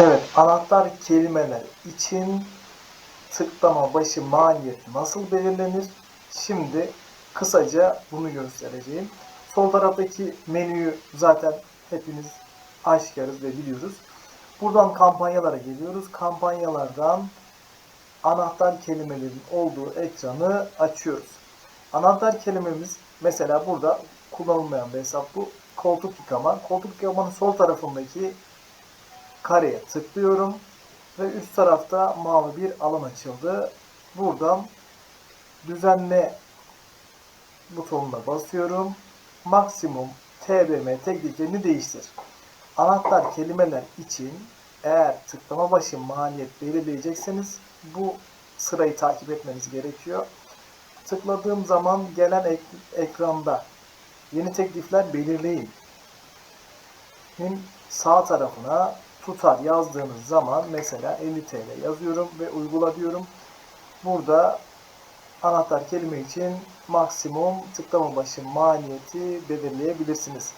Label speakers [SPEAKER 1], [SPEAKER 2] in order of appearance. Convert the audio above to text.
[SPEAKER 1] Evet, anahtar kelimeler için tıklama başı maliyeti nasıl belirlenir? Şimdi kısaca bunu göstereceğim. Sol taraftaki menüyü zaten hepiniz aşikarız ve biliyoruz. Buradan kampanyalara geliyoruz. Kampanyalardan anahtar kelimelerin olduğu ekranı açıyoruz. Anahtar kelimemiz mesela burada kullanılmayan bir hesap bu. Koltuk yıkama. Koltuk yıkamanın sol tarafındaki kareye tıklıyorum ve üst tarafta mavi bir alan açıldı. Buradan düzenle butonuna basıyorum. Maksimum TBM tekniklerini değiştir. Anahtar kelimeler için eğer tıklama başı maliyet belirleyecekseniz bu sırayı takip etmeniz gerekiyor. Tıkladığım zaman gelen ek- ekranda yeni teklifler belirleyin. Nin sağ tarafına tutar yazdığınız zaman mesela 50 TL yazıyorum ve uygula diyorum. Burada anahtar kelime için maksimum tıklama başı maliyeti belirleyebilirsiniz.